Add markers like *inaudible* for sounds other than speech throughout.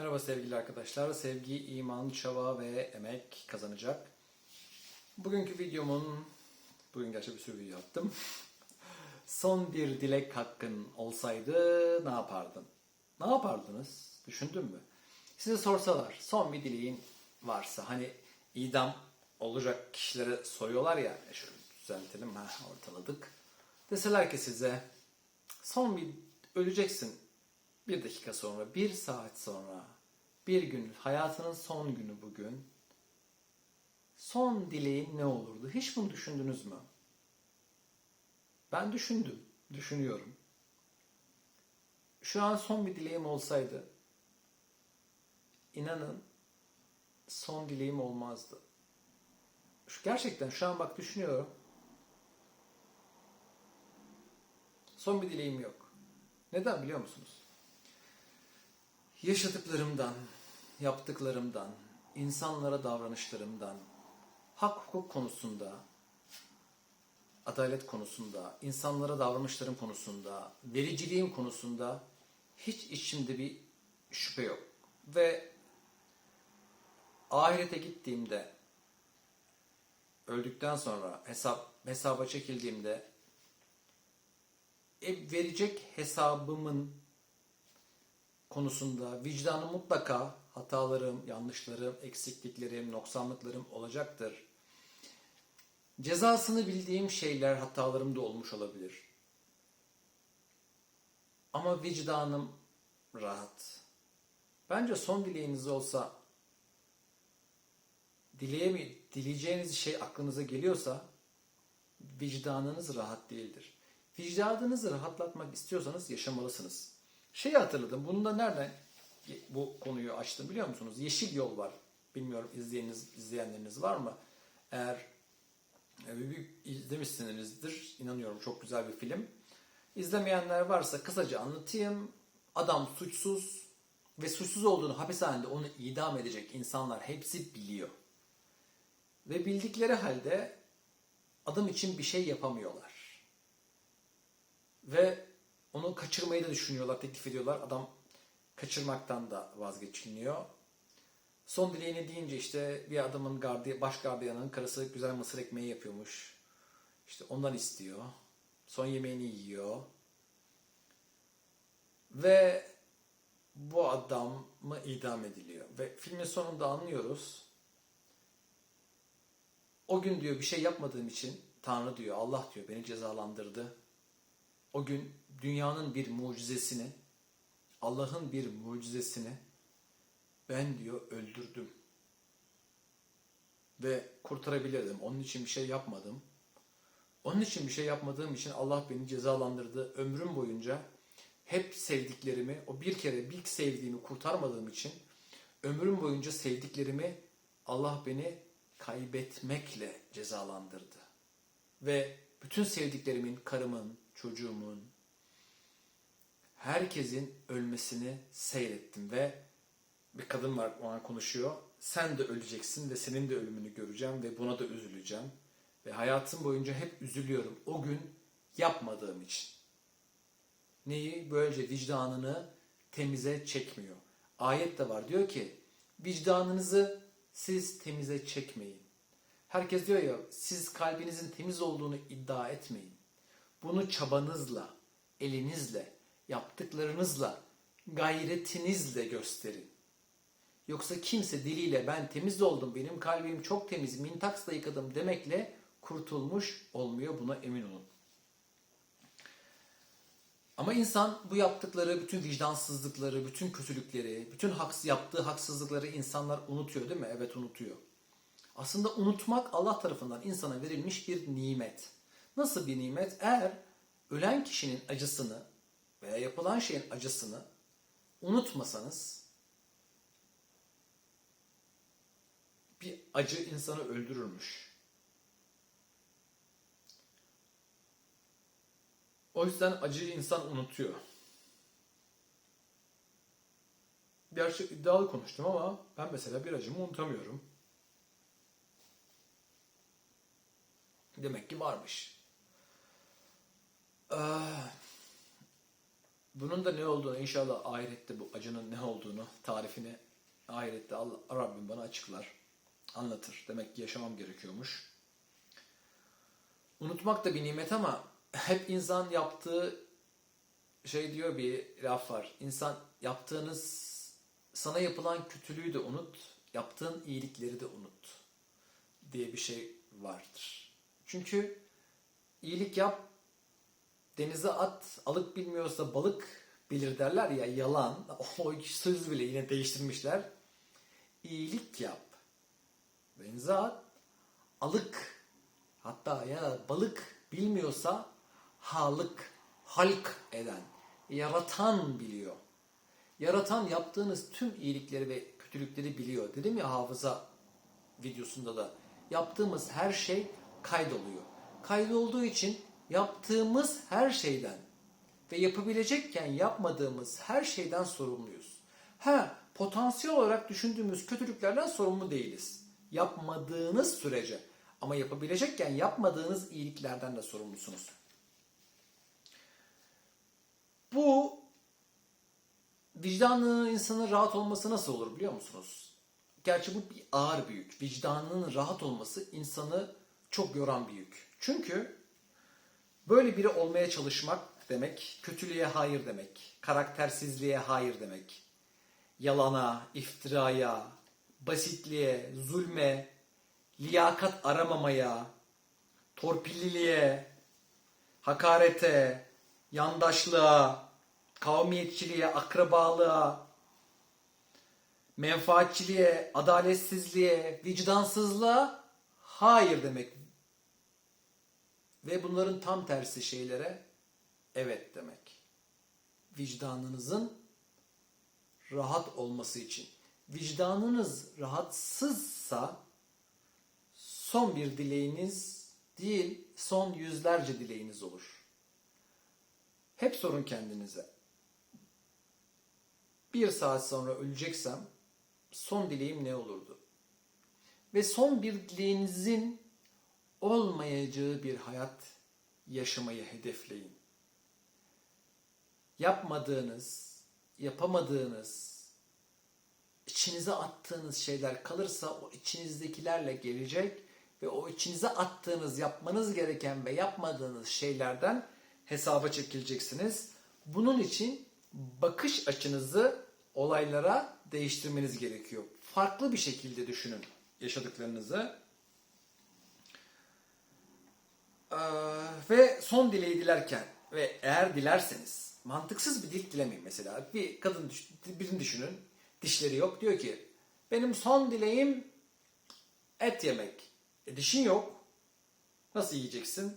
Merhaba sevgili arkadaşlar. Sevgi, iman, çaba ve emek kazanacak. Bugünkü videomun, bugün gerçi bir sürü video yaptım. *laughs* Son bir dilek hakkın olsaydı ne yapardın? Ne yapardınız? Düşündün mü? Size sorsalar son bir dileğin varsa hani idam olacak kişilere soruyorlar ya şöyle düzeltelim ha ortaladık. Deseler ki size son bir öleceksin bir dakika sonra, bir saat sonra, bir gün, hayatının son günü bugün. Son dileğin ne olurdu? Hiç bunu düşündünüz mü? Ben düşündüm, düşünüyorum. Şu an son bir dileğim olsaydı, inanın son dileğim olmazdı. Şu, gerçekten şu an bak düşünüyorum. Son bir dileğim yok. Neden biliyor musunuz? Yaşadıklarımdan, yaptıklarımdan, insanlara davranışlarımdan, hak hukuk konusunda, adalet konusunda, insanlara davranışlarım konusunda, vericiliğim konusunda hiç içimde bir şüphe yok. Ve ahirete gittiğimde, öldükten sonra hesap hesaba çekildiğimde e, verecek hesabımın konusunda vicdanım mutlaka hatalarım, yanlışlarım, eksikliklerim, noksanlıklarım olacaktır. Cezasını bildiğim şeyler hatalarım da olmuş olabilir. Ama vicdanım rahat. Bence son dileğiniz olsa dileye mi, dileyeceğiniz şey aklınıza geliyorsa vicdanınız rahat değildir. Vicdanınızı rahatlatmak istiyorsanız yaşamalısınız. Şeyi hatırladım. Bunu da nereden bu konuyu açtım biliyor musunuz? Yeşil Yol var. Bilmiyorum izleyeniniz, izleyenleriniz var mı? Eğer e, izlemişsinizdir. İnanıyorum çok güzel bir film. İzlemeyenler varsa kısaca anlatayım. Adam suçsuz ve suçsuz olduğunu hapishanede onu idam edecek insanlar hepsi biliyor. Ve bildikleri halde adam için bir şey yapamıyorlar. Ve onu kaçırmayı da düşünüyorlar, teklif ediyorlar. Adam kaçırmaktan da vazgeçilmiyor. Son dileğini deyince işte bir adamın gardiya, baş gardiyanın karısı güzel mısır ekmeği yapıyormuş. İşte ondan istiyor. Son yemeğini yiyor. Ve bu adam mı idam ediliyor. Ve filmin sonunda anlıyoruz. O gün diyor bir şey yapmadığım için Tanrı diyor, Allah diyor beni cezalandırdı. O gün dünyanın bir mucizesini, Allah'ın bir mucizesini ben diyor öldürdüm. Ve kurtarabilirdim. Onun için bir şey yapmadım. Onun için bir şey yapmadığım için Allah beni cezalandırdı. Ömrüm boyunca hep sevdiklerimi, o bir kere bir sevdiğimi kurtarmadığım için ömrüm boyunca sevdiklerimi Allah beni kaybetmekle cezalandırdı. Ve bütün sevdiklerimin, karımın, çocuğumun, herkesin ölmesini seyrettim ve bir kadın var o an konuşuyor. Sen de öleceksin ve senin de ölümünü göreceğim ve buna da üzüleceğim. Ve hayatım boyunca hep üzülüyorum o gün yapmadığım için. Neyi? Böylece vicdanını temize çekmiyor. Ayet de var diyor ki vicdanınızı siz temize çekmeyin. Herkes diyor ya siz kalbinizin temiz olduğunu iddia etmeyin. Bunu çabanızla, elinizle, yaptıklarınızla, gayretinizle gösterin. Yoksa kimse diliyle ben temiz oldum, benim kalbim çok temiz, mintaksla yıkadım demekle kurtulmuş olmuyor. Buna emin olun. Ama insan bu yaptıkları, bütün vicdansızlıkları, bütün kötülükleri, bütün haks yaptığı haksızlıkları insanlar unutuyor değil mi? Evet unutuyor. Aslında unutmak Allah tarafından insana verilmiş bir nimet. Nasıl bir nimet? Eğer ölen kişinin acısını veya yapılan şeyin acısını unutmasanız bir acı insanı öldürürmüş. O yüzden acıyı insan unutuyor. Gerçi iddialı konuştum ama ben mesela bir acımı unutamıyorum. Demek ki varmış. Ee, Bunun da ne olduğunu inşallah ahirette bu acının ne olduğunu, tarifini ahirette Allah, Rabbim bana açıklar, anlatır. Demek ki yaşamam gerekiyormuş. Unutmak da bir nimet ama hep insan yaptığı şey diyor bir laf var. İnsan yaptığınız sana yapılan kötülüğü de unut, yaptığın iyilikleri de unut diye bir şey vardır. Çünkü iyilik yap, denize at, alık bilmiyorsa balık bilir derler ya yalan. *laughs* O söz bile yine değiştirmişler. İyilik yap, denize at, alık hatta ya balık bilmiyorsa halık, halk eden, yaratan biliyor. Yaratan yaptığınız tüm iyilikleri ve kötülükleri biliyor. Dedim ya hafıza videosunda da yaptığımız her şey kaydoluyor. Kaydolduğu için yaptığımız her şeyden ve yapabilecekken yapmadığımız her şeyden sorumluyuz. Ha, potansiyel olarak düşündüğümüz kötülüklerden sorumlu değiliz. Yapmadığınız sürece ama yapabilecekken yapmadığınız iyiliklerden de sorumlusunuz. Bu vicdanlı insanın rahat olması nasıl olur biliyor musunuz? Gerçi bu bir ağır bir yük. Vicdanının rahat olması insanı çok yoran bir yük. Çünkü böyle biri olmaya çalışmak demek, kötülüğe hayır demek, karaktersizliğe hayır demek, yalana, iftiraya, basitliğe, zulme, liyakat aramamaya, torpilliliğe, hakarete, yandaşlığa, kavmiyetçiliğe, akrabalığa, menfaatçiliğe, adaletsizliğe, vicdansızlığa hayır demek. Ve bunların tam tersi şeylere evet demek. Vicdanınızın rahat olması için. Vicdanınız rahatsızsa son bir dileğiniz değil, son yüzlerce dileğiniz olur. Hep sorun kendinize. Bir saat sonra öleceksem son dileğim ne olurdu? Ve son bir dileğinizin olmayacağı bir hayat yaşamayı hedefleyin. Yapmadığınız, yapamadığınız, içinize attığınız şeyler kalırsa o içinizdekilerle gelecek ve o içinize attığınız, yapmanız gereken ve yapmadığınız şeylerden hesaba çekileceksiniz. Bunun için bakış açınızı olaylara değiştirmeniz gerekiyor. Farklı bir şekilde düşünün yaşadıklarınızı. Ee, ve son dileği dilerken ve eğer dilerseniz mantıksız bir dilek dilemeyin mesela. Bir kadın düş- birini düşünün. Dişleri yok. Diyor ki benim son dileğim et yemek. E dişin yok. Nasıl yiyeceksin?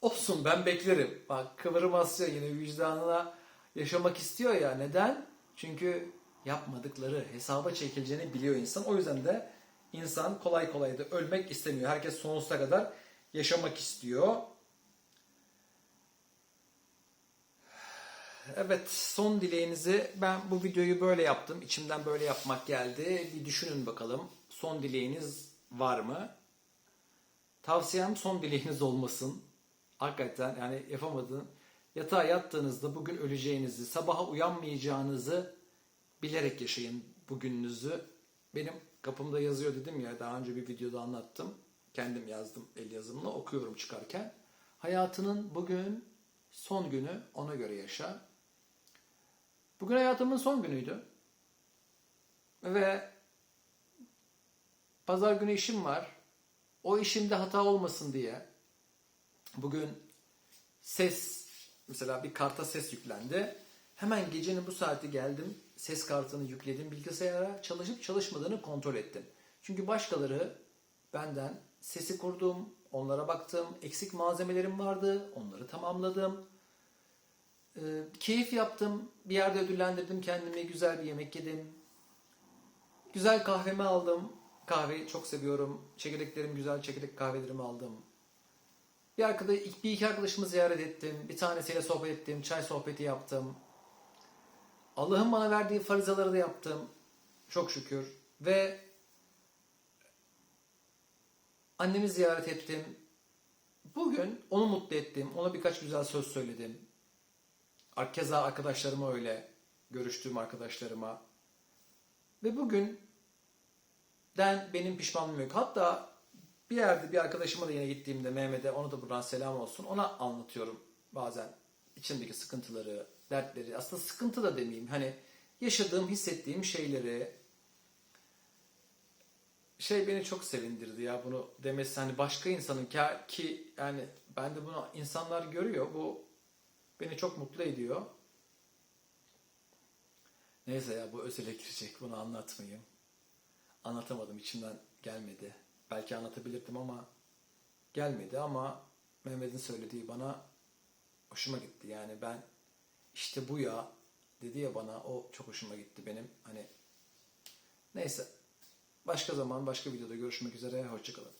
Olsun ben beklerim. Bak kıvırım asıyor yine vicdanına yaşamak istiyor ya. Neden? Çünkü yapmadıkları hesaba çekileceğini biliyor insan. O yüzden de insan kolay kolay da ölmek istemiyor. Herkes sonsuza kadar yaşamak istiyor. Evet son dileğinizi ben bu videoyu böyle yaptım. İçimden böyle yapmak geldi. Bir düşünün bakalım. Son dileğiniz var mı? Tavsiyem son dileğiniz olmasın. Hakikaten yani yapamadığın yatağa yattığınızda bugün öleceğinizi, sabaha uyanmayacağınızı bilerek yaşayın bugününüzü. Benim kapımda yazıyor dedim ya daha önce bir videoda anlattım. Kendim yazdım el yazımla okuyorum çıkarken. Hayatının bugün son günü ona göre yaşa. Bugün hayatımın son günüydü. Ve pazar günü işim var. O işimde hata olmasın diye bugün ses mesela bir karta ses yüklendi. Hemen gecenin bu saati geldim. Ses kartını yükledim bilgisayara. Çalışıp çalışmadığını kontrol ettim. Çünkü başkaları benden sesi kurdum, onlara baktım. Eksik malzemelerim vardı, onları tamamladım. Ee, keyif yaptım. Bir yerde ödüllendirdim kendimi. Güzel bir yemek yedim. Güzel kahvemi aldım. Kahveyi çok seviyorum. Çekirdeklerim güzel çekirdek kahvelerimi aldım. Bir, arkadaş, bir iki arkadaşımı ziyaret ettim. Bir tanesiyle sohbet ettim. Çay sohbeti yaptım. Allah'ın bana verdiği farizaları da yaptım. Çok şükür. Ve annemi ziyaret ettim. Bugün onu mutlu ettim. Ona birkaç güzel söz söyledim. Keza arkadaşlarıma öyle, görüştüğüm arkadaşlarıma. Ve bugün den benim pişmanlığım yok. Hatta bir yerde bir arkadaşıma da yine gittiğimde Mehmet'e ona da buradan selam olsun. Ona anlatıyorum bazen içimdeki sıkıntıları, dertleri. Aslında sıkıntı da demeyeyim. Hani yaşadığım, hissettiğim şeyleri. Şey beni çok sevindirdi ya bunu demesi hani başka insanın ki, yani ben de bunu insanlar görüyor. Bu beni çok mutlu ediyor. Neyse ya bu özele girecek. Bunu anlatmayayım. Anlatamadım. içimden gelmedi. Belki anlatabilirdim ama gelmedi ama Mehmet'in söylediği bana hoşuma gitti. Yani ben işte bu ya dedi ya bana o çok hoşuma gitti benim. Hani neyse başka zaman başka videoda görüşmek üzere. Hoşçakalın.